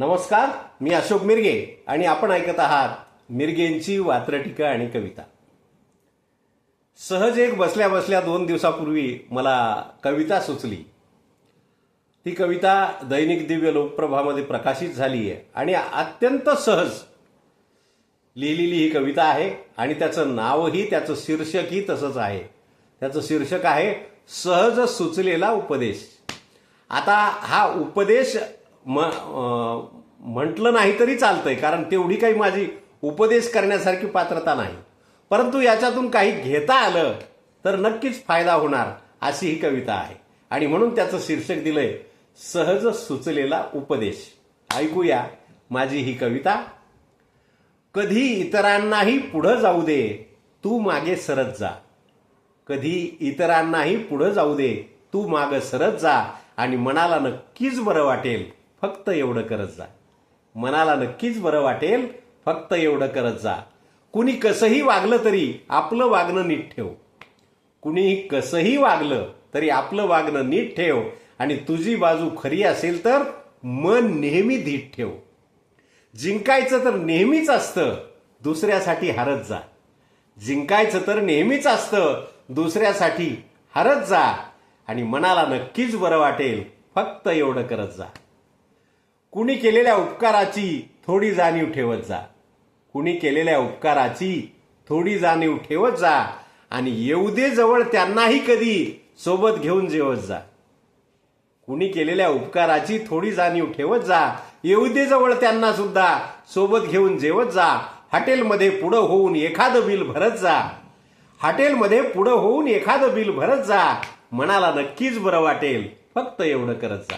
नमस्कार मी अशोक मिरगे आणि आपण ऐकत आहात मिरगेंची वात्रटिका आणि कविता. सहज एक बसल्या बसल्या दोन दिवसापूर्वी मला कविता सुचली. ती कविता दैनिक दिव्य लोकप्रभामध्ये प्रकाशित झाली आहे आणि अत्यंत सहज लिहिलेली ही कविता आहे आणि त्याचं नावही त्याचं शीर्षकही तसंच आहे. त्याचं शीर्षक आहे सहज सुचलेला उपदेश. आता हा उपदेश म म्हटलं नाही तरी चालतंय कारण तेवढी काही माझी उपदेश करण्यासारखी पात्रता नाही. परंतु याच्यातून काही घेता आलं तर नक्कीच फायदा होणार अशी ही कविता आहे. आणि म्हणून त्याचं शीर्षक दिलंय सहज सुचलेला उपदेश. ऐकूया माझी ही कविता. कधी इतरांनाही पुढं जाऊ दे तू मागे सरत जा. कधी इतरांनाही पुढं जाऊ दे तू मागं सरत जा. आणि मनाला नक्कीच बरं वाटेल फक्त एवढं करत जा. मनाला नक्कीच बरं वाटेल फक्त एवढं करत जा. कुणी कसंही वागलं तरी आपलं वागणं नीट ठेव. कुणी कसंही वागलं तरी आपलं वागणं नीट ठेव. आणि तुझी बाजू खरी असेल तर मन नेहमी धीट ठेव. जिंकायचं तर नेहमीच असतं दुसऱ्यासाठी हरत जा. जिंकायचं तर नेहमीच असतं दुसऱ्यासाठी हरत जा. आणि मनाला नक्कीच बरं वाटेल फक्त एवढं करत जा. कुणी केलेल्या उपकाराची थोडी जाणीव ठेवत जा. कुणी केलेल्या उपकाराची थोडी जाणीव ठेवत जा आणि येऊ दे जवळ त्यांनाही कधी सोबत घेऊन जेवत जा. कुणी केलेल्या उपकाराची थोडी जाणीव ठेवत जा. येऊ दे जवळ त्यांना सुद्धा सोबत घेऊन जेवत जा. हॉटेलमध्ये पुढं होऊन एखादं बिल भरत जा. हॉटेलमध्ये पुढं होऊन एखादं बिल भरत जा. मनाला नक्कीच बरं वाटेल. फक्त एवढं करत जा.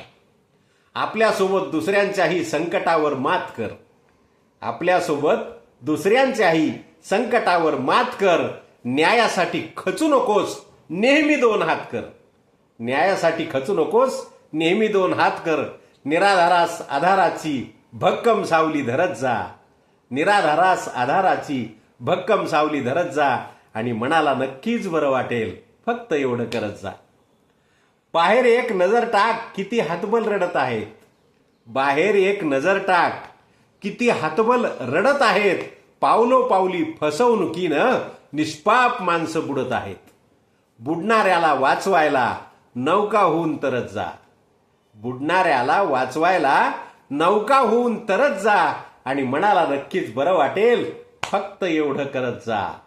आपल्यासोबत दुसऱ्यांच्याही संकटावर मात कर. आपल्यासोबत दुसऱ्यांच्याही संकटावर मात कर. न्यायासाठी खचू नकोस नेहमी दोन हात कर. न्यायासाठी खचू नकोस नेहमी दोन हात कर. निराधारास आधाराची भक्कम सावली धरत जा. निराधारास आधाराची भक्कम सावली धरत जा आणि मनाला नक्कीच बरं वाटेल फक्त एवढं करत जा. बाहेर एक नजर टाक किती हातबल रडत आहेत बाहेर एक नजर टाक किती हातबल रडत आहेत. पावलो पावली फसवणुकीनं निष्पाप माणसं बुडत आहेत. बुडणाऱ्याला वाचवायला नौका होऊन तरत जा. बुडणाऱ्याला वाचवायला नौका होऊन तरच जा आणि मनाला नक्कीच बरं वाटेल फक्त एवढं करत जा.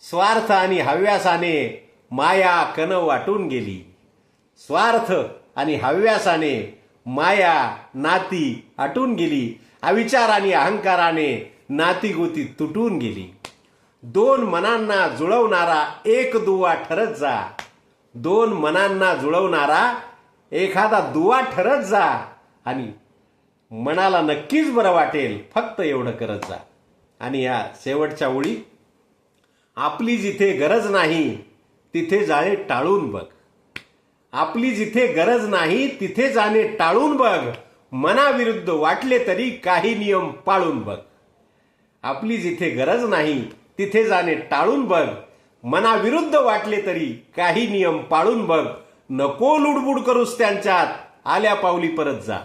स्वार्थ आणि हव्यासाने माया कन वाटून गेली. स्वार्थ आणि हव्यासाने माया नाती आटून गेली. अविचार आणि अहंकाराने नातीगोती तुटून गेली. दोन मनांना जुळवणारा एक दुवा ठरत जा. दोन मनांना जुळवणारा एखादा दुवा ठरत जा. आणि मनाला नक्कीच बरं वाटेल फक्त एवढं करत जा. आणि या शेवटच्या ओळी आपली जिथे गरज नाही तिथे जाळे टाळून बघ. आपली जिथे गरज नाही तिथे जाणे टाळून बघ. मनाविरुद्ध वाटले तरी काही नियम पाळून बघ. आपली जिथे गरज नाही तिथे जाणे टाळून बघ. मनाविरुद्ध वाटले तरी काही नियम पाळून बघ. नको लुडबुड करूस त्यांच्यात आल्या पावली परत जा.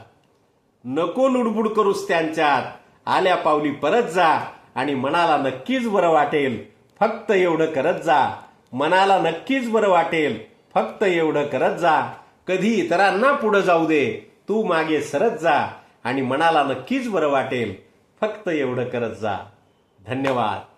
नको लुडबुड करूस त्यांच्यात आल्या पावली परत जा. आणि मनाला नक्कीच बरं वाटेल फक्त एवढं करत जा. मनाला नक्कीच बरं वाटेल फक्त एवढं करत जा. कधी इतरांना पुढं जाऊ दे. तू मागे सरत जा आणि मनाला नक्कीच बरं वाटेल. फक्त एवढं करत जा. धन्यवाद.